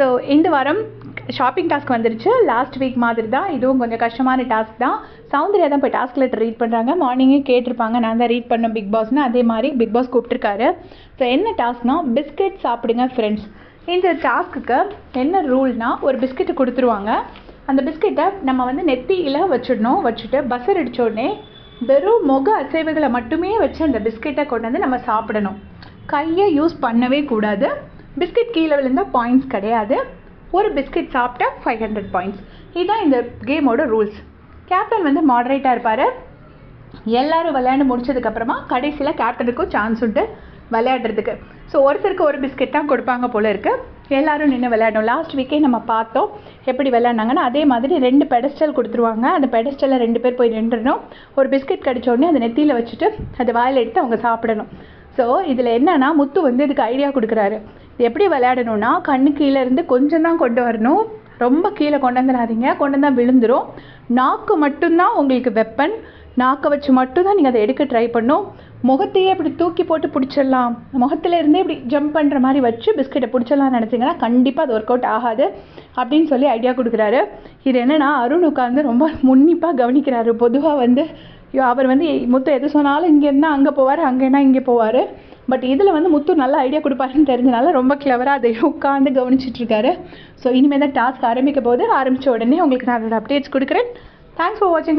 So இந்த வாரம் shopping task வந்துருச்சு. லாஸ்ட் வீக் மாதிரி தான் இதுவும் கொஞ்சம் கஷ்டமான டாஸ்க் தான். சௌந்தர்யா தான் போய் டாஸ்க் லெட்டர் ரீட் பண்ணுறாங்க மார்னிங்கே கேட்டிருப்பாங்க. நான் தான் ரீட் பண்ணேன் பிக் பாஸ்னு அதே மாதிரி பிக் பாஸ் கூப்பிட்டுருக்காரு. ஸோ என்ன டாஸ்க்னா பிஸ்கெட் சாப்பிடுங்க ஃப்ரெண்ட்ஸ் இந்த டாஸ்க்குக்கு என்ன ரூல்னால் ஒரு பிஸ்கெட்டு கொடுத்துருவாங்க. அந்த பிஸ்கெட்டை நம்ம வந்து நெத்தியில் வச்சிடணும். வச்சுட்டு பஸ்ஸர் அடிச்ச உடனே வெறும் முக அசைவுகளை மட்டுமே வச்சு அந்த பிஸ்கெட்டை கொண்டு வந்து நம்ம சாப்பிடணும். கையை யூஸ் பண்ணவே கூடாது. பிஸ்கெட் கீழே விழுந்தால் பாயிண்ட்ஸ் கிடையாது. ஒரு பிஸ்கெட் சாப்பிட்டா ஃபைவ் ஹண்ட்ரட் பாயிண்ட்ஸ் இதுதான் இந்த கேமோட ரூல்ஸ் கேப்டன் வந்து மாடரேட்டாக இருப்பார். எல்லோரும் விளையாண்டு முடிச்சதுக்கப்புறமா கடைசியில் கேப்டனுக்கும் சான்ஸ் உண்டு விளையாடுறதுக்கு. ஸோ ஒருத்தருக்கு ஒரு பிஸ்கெட் தான் கொடுப்பாங்க போல இருக்குது எல்லோரும் நின்று விளையாடணும். லாஸ்ட் வீக்கே நம்ம பார்த்தோம் எப்படி விளையாடினாங்கன்னா. அதே மாதிரி ரெண்டு பெடஸ்டல் கொடுத்துருவாங்க. அந்த பெடஸ்டலில் ரெண்டு பேர் போய் நின்றுடணும். ஒரு பிஸ்கெட் கிடைச்ச உடனே அதை நெத்தியில் வச்சுட்டு அதை வாயில் எடுத்து அவங்க சாப்பிடணும். ஸோ இதில் என்னன்னா முத்து வந்து இதுக்கு ஐடியா கொடுக்குறாரு. எப்படி விளையாடணும்னா கண்ணு கீழே இருந்து கொஞ்சம் தான் கொண்டு வரணும். ரொம்ப கீழே கொண்டு வந்துடாதீங்க. கொண்டு வந்தால் விழுந்துரும். நாக்கு மட்டும்தான் உங்களுக்கு வெப்பன் நாக்கை வச்சு மட்டும்தான் நீங்கள் அதை எடுக்க ட்ரை பண்ணும். முகத்தையே இப்படி தூக்கி போட்டு பிடிச்சிடலாம். முகத்துல இருந்தே இப்படி ஜம்ப் பண்ணுற மாதிரி வச்சு பிஸ்கெட்டை பிடிச்சிடலாம்னு நினச்சிங்கன்னா கண்டிப்பாக அது ஒர்க் அவுட் ஆகாது அப்படின்னு சொல்லி ஐடியா கொடுக்குறாரு. இது என்னென்னா அருண் உட்காந்து ரொம்ப முன்னிப்பாக கவனிக்கிறாரு. பொதுவாக வந்து அவர் வந்து மொத்தம் எது சொன்னாலும் இங்கே இருந்தால் அங்கே போவார் அங்கேனா இங்கே போவார். பட் இதில் வந்து முத்து நல்ல ஐடியா கொடுப்பாருன்னு தெரிஞ்சனால ரொம்ப கிளவராக அதை உட்காந்து கவனிச்சிட்ருக்காரு ஸோ இனிமேல் தான் டாஸ்க் ஆரம்பிக்க போது ஆரம்பித்த உடனே உங்களுக்கு நான் அதோட அப்டேட்ஸ் கொடுக்குறேன். தேங்க்ஸ் ஃபார் வாட்சிங்